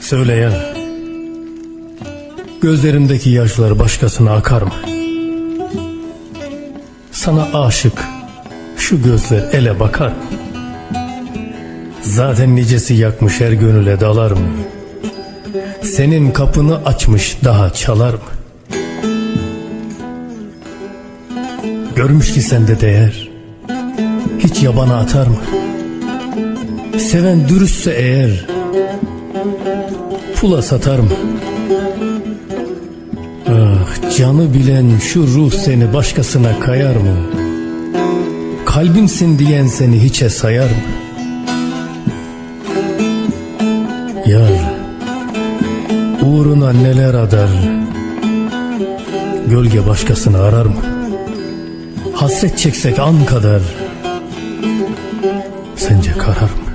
Söyle ya. Gözlerimdeki yaşlar başkasına akar mı? Sana aşık şu gözler ele bakar mı? Zaten nicesi yakmış her gönüle dalar mı? Senin kapını açmış daha çalar mı? Görmüş ki sende değer Hiç yabana atar mı? Seven dürüstse eğer Pula satar mı? Ah canı bilen şu ruh seni başkasına kayar mı? Kalbimsin diyen seni hiçe sayar mı? Yar Uğruna neler adar Gölge başkasını arar mı? Hasret çeksek an kadar Sence karar mı?